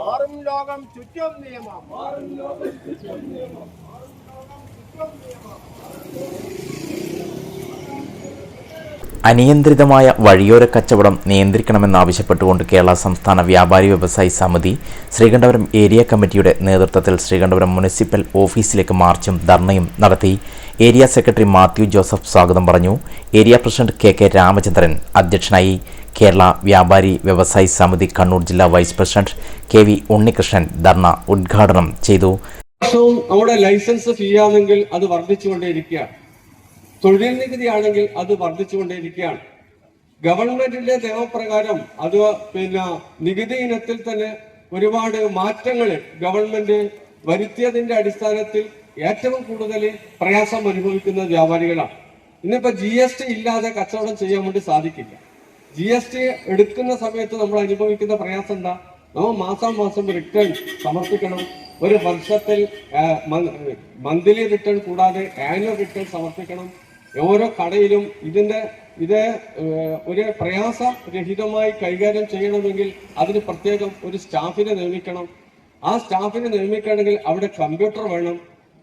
മാറും ലോകം ചുറ്റും നിയമം അനിയന്ത്രിതമായ വഴിയോര കച്ചവടം നിയന്ത്രിക്കണമെന്നാവശ്യപ്പെട്ടുകൊണ്ട് കേരള സംസ്ഥാന വ്യാപാരി വ്യവസായി സമിതി ശ്രീകണ്ഠപുരം ഏരിയ കമ്മിറ്റിയുടെ നേതൃത്വത്തിൽ ശ്രീകണ്ഠപുരം മുനിസിപ്പൽ ഓഫീസിലേക്ക് മാർച്ചും ധർണയും നടത്തി. ഏരിയ സെക്രട്ടറി മാത്യു ജോസഫ് സ്വാഗതം പറഞ്ഞു. Area president K K Ramachandran അധ്യക്ഷനായി. കേരള വ്യാപാരി വ്യവസായി സമിതി കണ്ണൂർ ജില്ലാ vice president K V Unnikrishnan ധർണ ഉദ്ഘാടനം ചെയ്തു. വർഷവും നമ്മുടെ ലൈസൻസ് ഫീ ആണെങ്കിൽ അത് വർദ്ധിച്ചുകൊണ്ടേയിരിക്കുകയാണ്. തൊഴിൽ നികുതി ആണെങ്കിൽ അത് വർദ്ധിച്ചുകൊണ്ടേയിരിക്കുകയാണ്. ഗവൺമെന്റിന്റെ നിയമപ്രകാരം അത് പിന്നെ നികുതി ഇനത്തിൽ തന്നെ ഒരുപാട് മാറ്റങ്ങൾ ഗവൺമെന്റ് വരുത്തിയതിന്റെ അടിസ്ഥാനത്തിൽ ഏറ്റവും കൂടുതൽ പ്രയാസം അനുഭവിക്കുന്ന വ്യാപാരികളാണ്. ഇന്നിപ്പോ ജി എസ് ടി ഇല്ലാതെ കച്ചവടം ചെയ്യാൻ വേണ്ടി സാധിക്കില്ല. ജി എസ് ടി എടുക്കുന്ന സമയത്ത് നമ്മൾ അനുഭവിക്കുന്ന പ്രയാസം എന്താ? നമ്മൾ മാസം മാസം റിട്ടേൺ സമർപ്പിക്കണം. ഒരു വർഷത്തിൽ മന്ത്ലി റിട്ടേൺ കൂടാതെ ആനുവൽ റിട്ടേൺ സമർപ്പിക്കണം. ഓരോ കടയിലും ഇതിന്റെ ഇത് ഒരു പ്രയാസരഹിതമായി കൈകാര്യം ചെയ്യണമെങ്കിൽ അതിന് പ്രത്യേകം ഒരു സ്റ്റാഫിനെ നിയമിക്കണം. ആ സ്റ്റാഫിനെ നിയമിക്കണമെങ്കിൽ അവിടെ കമ്പ്യൂട്ടർ വേണം.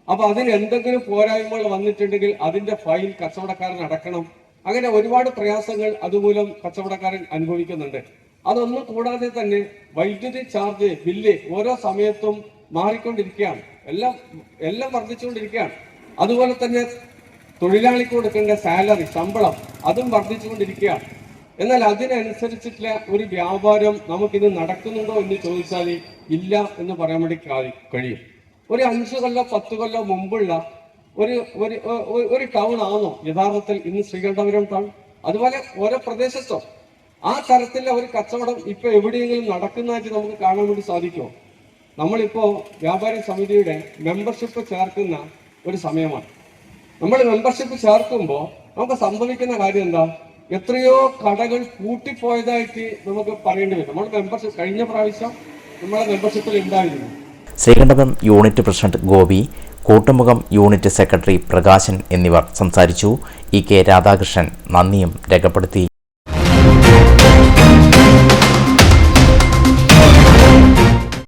അപ്പൊ അതിന് എന്തെങ്കിലും പോരായ്മകൾ വന്നിട്ടുണ്ടെങ്കിൽ അതിന്റെ ഫയൽ കച്ചവടക്കാരൻ അടക്കണം. അങ്ങനെ ഒരുപാട് പ്രയാസങ്ങൾ അതുമൂലം കച്ചവടക്കാരൻ അനുഭവിക്കുന്നുണ്ട്. അതൊന്നും കൂടാതെ തന്നെ വൈദ്യുതി ചാർജ് ബില്ല് ഓരോ സമയത്തും മാറിക്കൊണ്ടിരിക്കുകയാണ്. എല്ലാം എല്ലാം വർദ്ധിച്ചുകൊണ്ടിരിക്കുകയാണ്. അതുപോലെ തന്നെ തൊഴിലാളിക്ക് കൊടുക്കേണ്ട സാലറി ശമ്പളം അതും വർദ്ധിച്ചുകൊണ്ടിരിക്കുകയാണ്. എന്നാൽ അതിനനുസരിച്ചിട്ടുള്ള ഒരു വ്യാപാരം നമുക്കിത് നടക്കുന്നുണ്ടോ എന്ന് ചോദിച്ചാൽ ഇല്ല എന്ന് പറയാൻ വേണ്ടി കഴിയും. ഒരു അഞ്ചു കൊല്ലം പത്ത് കൊല്ലം മുമ്പുള്ള ഒരു ഒരു ഒരു ടൗൺ ആണോ യഥാർത്ഥത്തിൽ ഇന്ന് ശ്രീകണ്ഠപുരം ടൗൺ അതുപോലെ ഓരോ പ്രദേശത്തോ ആ തരത്തിലെ ഒരു കച്ചവടം ഇപ്പൊ എവിടെയെങ്കിലും നടക്കുന്നതായിട്ട് നമുക്ക് കാണാൻ വേണ്ടി സാധിക്കുമോ? നമ്മളിപ്പോ വ്യാപാരി സമിതിയുടെ മെമ്പർഷിപ്പ് ചേർക്കുന്ന ഒരു സമയമാണ്. നമ്മൾ മെമ്പർഷിപ്പ് ചേർക്കുമ്പോൾ നമുക്ക് സംഭവിക്കുന്ന കാര്യം എന്താ? എത്രയോ കടകൾ കൂട്ടിപ്പോയതായിട്ട് നമുക്ക് പറയേണ്ടി വരും. നമ്മൾ മെമ്പർഷിപ്പ് കഴിഞ്ഞ പ്രാവശ്യം നമ്മളെ മെമ്പർഷിപ്പിൽ ഉണ്ടായിരുന്നു. Sreekandapuram unit president Gopi Koottumukham unit secretary Prakashan എന്നിവർ സംസാരിച്ചു. ഇ കെ രാധാകൃഷ്ണൻ നന്ദിയും രേഖപ്പെടുത്തി.